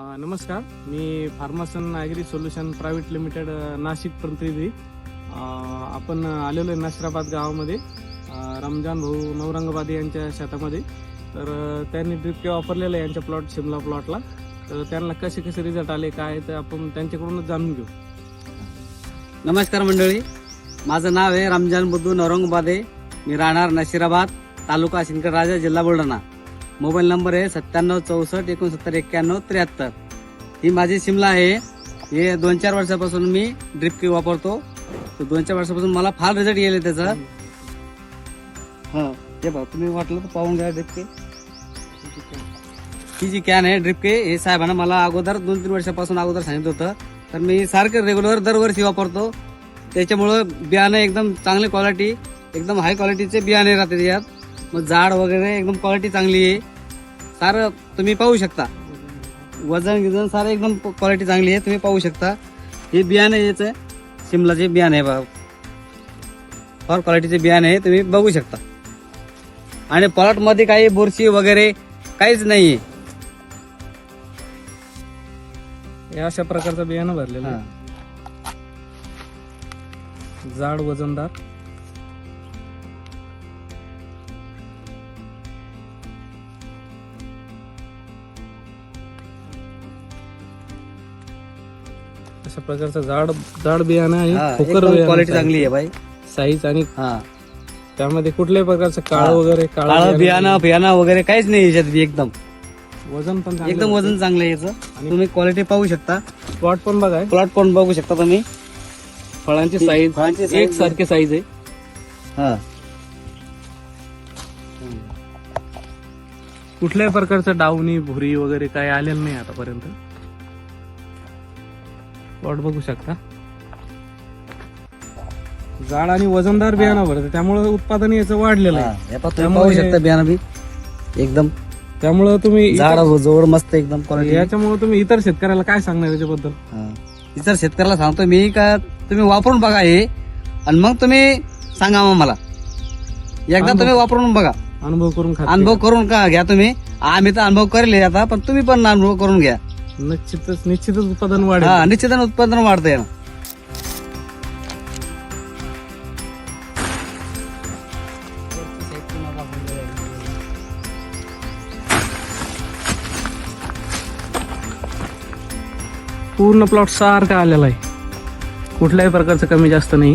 नमस्कार. मी Farmson agri solution private limited Nashik प्रतिनिधी. आपण आलेलो आहे नाशिराबाद गावामध्ये. रमजान भाऊ नवरंगबादी यांच्या शेतामध्ये. तर त्यांनी ड्रिपके वापरलेलं आहे यांच्या प्लॉट शिमला प्लॉटला. तर त्यांना कसे कसे रिझल्ट आले काय ते आपण त्यांच्याकडूनच जाणून घेऊ. नमस्कार मंडळी. माझं नाव आहे रमजान बुद्धू नवरंगबादे. मी राहणार नशिराबाद तालुका सिंदखेड राजा जिल्हा बुलढाणा. मोबाईल नंबर आहे सत्त्याण्णव चौसष्ट एकोणसत्तर एक्क्याण्णव त्र्याहत्तर. ही माझी शिमला आहे. हे दोन चार वर्षापासून मी ड्रिप की वापरतो. तर दोन चार वर्षापासून मला फार रिझल्ट गेले त्याचा. हा हे बघा तुम्ही वाटलं तर पाहून घ्या ड्रिप के ही जी कॅन आहे ड्रिप के हे साहेबांना मला अगोदर दोन तीन वर्षापासून अगोदर सांगितलं होतं. तर मी सारखं रेग्युलर दरवर्षी वापरतो. त्याच्यामुळं बियाणं एकदम चांगली क्वालिटी एकदम हाय क्वालिटीचे बियाणे राहते यात. मग झाड वगैरे एकदम क्वालिटी चांगली आहे. सारं तुम्ही पाहू शकता. वजन गिजन सारं एकदम क्वालिटी चांगली आहे. तुम्ही पाहू शकता. हे बियाणं याचं. शिमलाचे बियाणे आहे बघा. फार क्वालिटीचे बियाणे आहे. तुम्ही बघू शकता. आणि प्लॉटमध्ये काही बुरशी वगैरे काहीच नाही हे अशा प्रकारचं बियाणं भरलेलं आहे. जाड वजनदार. अशा प्रकारचं जाड जाड बियाणं आहे खोकर क्वालिटी चांगली आहे बाई साईज आणि हा. त्यामध्ये कुठल्याही प्रकारचं काळं हा. वगैरे काळं काळं बियाणं बियाणं बियाणं वगैरे काहीच नाही याच्यात एकदम. वजन पण चांगलं एकदम वजन चांगलं आहे याचं. तुम्ही क्वालिटी पाहू शकता. प्लॉट पण बघाय प्लॉट पण बघू शकता तुम्ही. फळांची साईज फळांची size एक सारखी साईज आहे. हा. कुठल्याही प्रकारचं डावणी भुरी वगैरे काही आलेलं नाही आतापर्यंत. प्लॉट बघू शकता. जाड आणि वजनदार बियाणं भरतं. त्यामुळे उत्पादन याचं वाढलेलं हा, आहे. हे पहा तुम्ही त्यामुळे- पाहू शकता बियाणं बी. एकदम. त्यामुळे तुम्ही झाड जोड मस्त एकदम क्वालिटी याच्यामुळे तुम्ही इतर शेतकऱ्याला काय सांगणार याच्याबद्दल? इतर शेतकऱ्याला सांगतो मी का तुम्ही वापरून बघा हे. आणि मग तुम्ही सांगा मग मला. एकदा अनुभव. तुम्ही वापरून बघा. अनुभव करून खात्री अनुभव करून का घ्या तुम्ही? आम्ही तर अनुभव करेल आता पण तुम्ही पण अनुभव करून घ्या. निश्चितच निश्चितच उत्पादन वाढेल. हा निश्चिताने उत्पादन वाढतंय. ना पूर्ण प्लॉट सारखा आलेला आहे. कुठल्याही प्रकारचं कमी जास्त नाही.